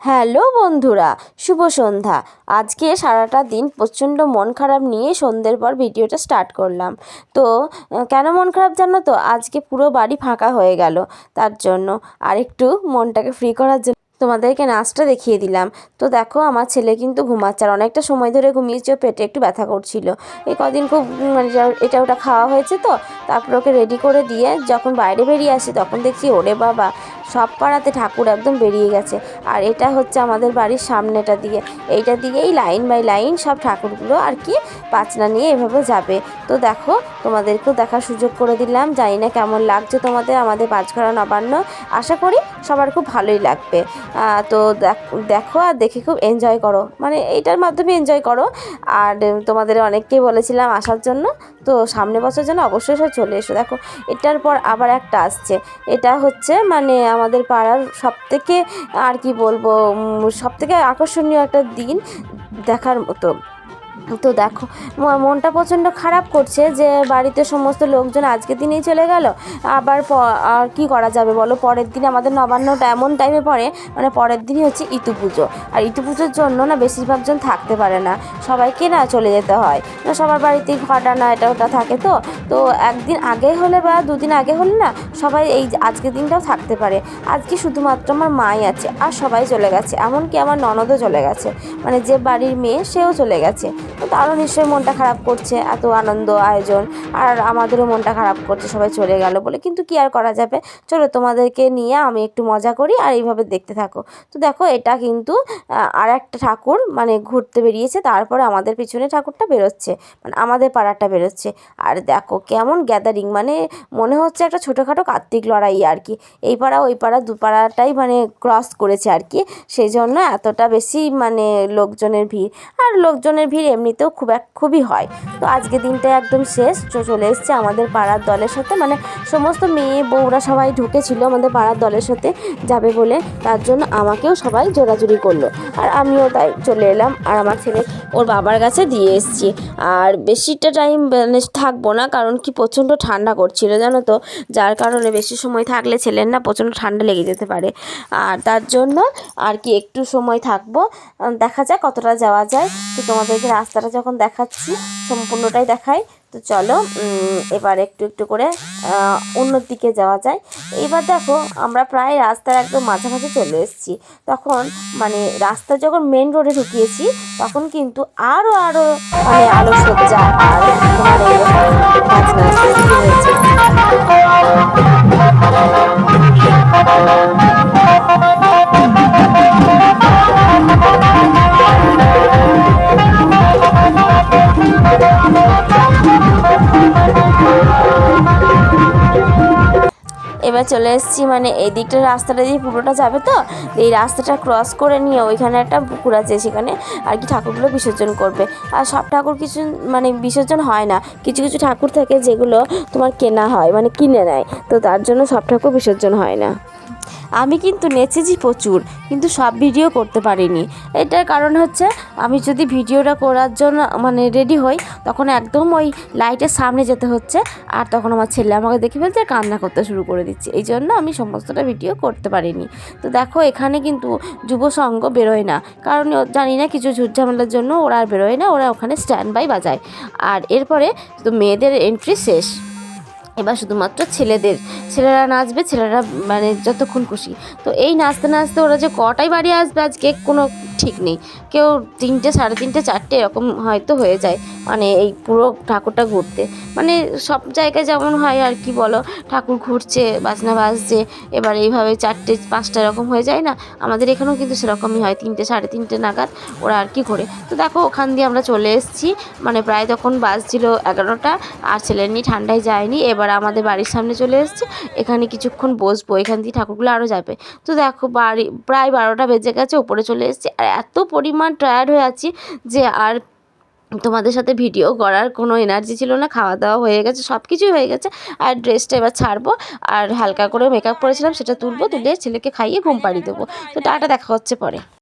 Hello বন্ধুরা, শুভ সন্ধ্যা। আজকে সারাটা দিন প্রচণ্ড মন খারাপ নিয়ে সন্ধ্যের পর ভিডিওটা স্টার্ট করলাম। তো কেন মন খারাপ জানো তো? আজকে পুরো বাড়ি ফাঁকা হয়ে গেল। তার জন্য আর একটু মনটাকে ফ্রি করার জন্য তোমাদেরকে নাচটা দেখিয়ে দিলাম। তো দেখো, আমার ছেলে কিন্তু ঘুমাচ্ছে আর অনেকটা সময় ধরে ঘুমিয়েছে, পেটে একটু ব্যথা করছিল। এই কদিন খুব মানে এটা ওটা খাওয়া হয়েছে তো, তারপর ওকে রেডি করে দিয়ে যখন বাইরে বেরিয়ে আসি, তখন দেখছি ওরে বাবা, সব পাড়াতে ঠাকুর একদম বেরিয়ে গেছে। আর এটা হচ্ছে আমাদের বাড়ির সামনেটা দিয়ে। এইটা দিয়েই লাইন বাই লাইন সব ঠাকুরগুলো আর কি পাচনা নিয়ে এভাবে যাবে। তো দেখো, তোমাদেরকেও দেখার সুযোগ করে দিলাম। জানি না কেমন লাগছে তোমাদের আমাদের পাঁচঘরা নবান্ন। আশা করি সবার খুব ভালোই লাগবে। তো দেখ- আর দেখে খুব এনজয় করো। মানে এইটার মাধ্যমে এনজয় করো। আর তোমাদের অনেককেই বলেছিলাম আসার জন্য। তো সামনে বছর জন্য অবশ্যই সব চলে এসো। দেখো, এটার পর আবার একটা আসছে। এটা হচ্ছে মানে আমাদের পাড়ার সবথেকে আর কি বলব সব থেকে আকর্ষণীয় একটা দিন দেখার মতো। তো দেখো মনটা প্রচণ্ড খারাপ করছে যে বাড়িতে সমস্ত লোকজন আজকে দিনেই চলে গেল। আবার আর কি করা যাবে বলো? পরের দিন আমাদের নবান্নটা এমন টাইমে পড়ে মানে পরের দিনই হচ্ছে ইতু পুজো। আর ইতু পুজোর জন্য না বেশিরভাগজন থাকতে পারে না। সবাইকে না চলে যেতে হয়। না সবার বাড়িতেই ঘটা না, এটা ওটা থাকে তো। তো একদিন আগে হলে বা দুদিন আগে হলে না সবাই এই আজকের দিনটাও থাকতে পারে। আজকে শুধুমাত্র আমার মাই আছে, আর সবাই চলে গেছে। এমনকি আমার ননদও চলে গেছে। মানে যে বাড়ির মেয়ে, সেও চলে গেছে। তো তারও নিশ্চয়ই মনটা খারাপ করছে, এত আনন্দ, আয়োজন, আর আমাদেরও মনটা খারাপ করছে, সবাই চলে গেল বলে। কিন্তু কি আর করা যাবে? চলো তোমাদেরকে নিয়ে আমি একটু মজা করি আর এইভাবে দেখতে থাকো। তো দেখো, এটা কিন্তু আর একটা ঠাকুর মানে ঘুরতে বেরিয়েছে, তারপরে আমাদের পিছনে ঠাকুরটা বেরোচ্ছে মানে আমাদের পাড়াটা বেরোচ্ছে। আর দেখো কেমন গ্যাদারিং মানে মনে হচ্ছে একটা ছোটোখাটো কার্তিক লড়াই আর কি। এই পাড়া, ওই পাড়া, দু পাড়াটাই মানে ক্রস করেছে আর কি। সেই জন্য এতটা বেশি মানে লোকজনের ভিড়। আর লোকজনের ভিড় এমনিতেও খুব এক, খুবই হয়। তো আজকে দিনটা একদম শেষ। চলে এসছে আমাদের পাড়ার দলের সাথে। মানে সমস্ত মেয়ে বউরা সবাই ঢুকেছিল আমাদের পাড়ার দলের সাথে যাবে বলে। তার জন্য আমাকেও সবাই জোরাজুরি করল। আর আমিও তাই চলে এলাম। আর আমার ছেলে ওর বাবার কাছে দিয়ে এসেছি। আর বেশিটা টাইম মানে থাকব না, কারণ কি প্রচণ্ড ঠান্ডা করছিল জানো তো? যার কারণে বেশি সময় থাকলে ছেলের না প্রচণ্ড ঠান্ডা লেগে যেতে পারে। আর তার জন্য আর কি একটু সময় থাকব। দেখা যাক কতটা যাওয়া যায়। তো তোমাদেরকে রাস্তাটা যখন দেখাচ্ছি, সম্পূর্ণটাই দেখাই, তো চলো এবার একটু একটু করে অন্যর দিকে যাওয়া যায় এবার দেখো, আমরা প্রায় রাস্তার একদম মাঝামাঝি চলে এসেছি। তখন মানে রাস্তা যখন মেন রোডে ঢুকিয়েছি, তখন কিন্তু আরও আরও মানে আলো সজ্জা আর এবার চলে এসেছি মানে এই দিকটা রাস্তাটা দিয়ে পুরোটা যাবে তো? এই রাস্তাটা ক্রস করে নিয়ে ওইখানে একটা পুকুর আছে সেখানে আর কি ঠাকুরগুলো বিসর্জন করবে। আর সব ঠাকুর কিছু মানে বিসর্জন হয় না। কিছু কিছু ঠাকুর থাকে যেগুলো তোমার কেনা হয় মানে কিনে নেয়। তো তার জন্য সব ঠাকুর বিসর্জন হয় না। আমি কিন্তু নেচেছি প্রচুর, কিন্তু সব ভিডিও করতে পারিনি। এটার কারণ হচ্ছে আমি যদি ভিডিওটা করার জন্য মানে রেডি হই, তখন একদম ওই লাইটের সামনে যেতে হচ্ছে। আর তখন আমার ছেলে আমাকে দেখে ফেলছে কান্না করতে শুরু করে দিচ্ছে। এই জন্য আমি সমস্তটা ভিডিও করতে পারিনি। তো দেখো, এখানে কিন্তু যুব সংঘ বেরোয় না। কারণ জানি না কিছু ঝুট ঝামেলার জন্য ওরা আর বেরোয় না, ওরা ওখানে স্ট্যান্ড বাই বাজায়। আর এরপরে তো মেয়েদের এন্ট্রি শেষ। এবার শুধুমাত্র ছেলেদের। ছেলেরা নাচবে, ছেলেরা মানে যতক্ষণ খুশি। তো এই নাচতে নাচতে ওরা যে কটাই বাড়ি আসবে আজকে, কোনো ঠিক নেই। কেউ তিনটে, সাড়ে তিনটে, চারটে এরকম হয়তো হয়ে যায়। মানে এই পুরো ঠাকুরটা ঘুরতে। মানে সব জায়গায় যেমন হয় আর কি বলো, ঠাকুর ঘুরছে, বাজনা বাজছে, এবার এইভাবে চারটে, পাঁচটা এরকম হয়ে যায় না? আমাদের এখানেও কিন্তু সেরকমই হয়, তিনটে, সাড়ে তিনটে নাগাদ ওরা আর কি করে তো দেখো, ওখান দিয়ে আমরা চলে এসেছি। মানে প্রায় তখন বাজছিল এগারোটা, আর ছেলে নিয়ে ঠান্ডায় যায়নি। এবার আমাদের বাড়ির সামনে চলে এসেছি। এখানে কিছুক্ষণ বসবো, এখান দিয়ে ঠাকুরগুলো আরও যাবে। তো দেখো, বাড়ি, প্রায় বারোটা বেজে গেছে, উপরে চলে এসেছি। আর এত পরিমাণ টায়ার্ড হয়ে আছি যে আর তোমাদের সাথে ভিডিও করার কোনো এনার্জি ছিল না খাওয়া দাওয়া হয়ে গেছে সব কিছুই হয়ে গেছে, আর ড্রেসটা এবার ছাড়বো, আর হালকা করে মেকআপ করেছিলাম, সেটা তুলবো, তুলে ছেলেকে খাইয়ে ঘুম পাড়িয়ে দেবো। তো টাটা, দেখা হচ্ছে পরে।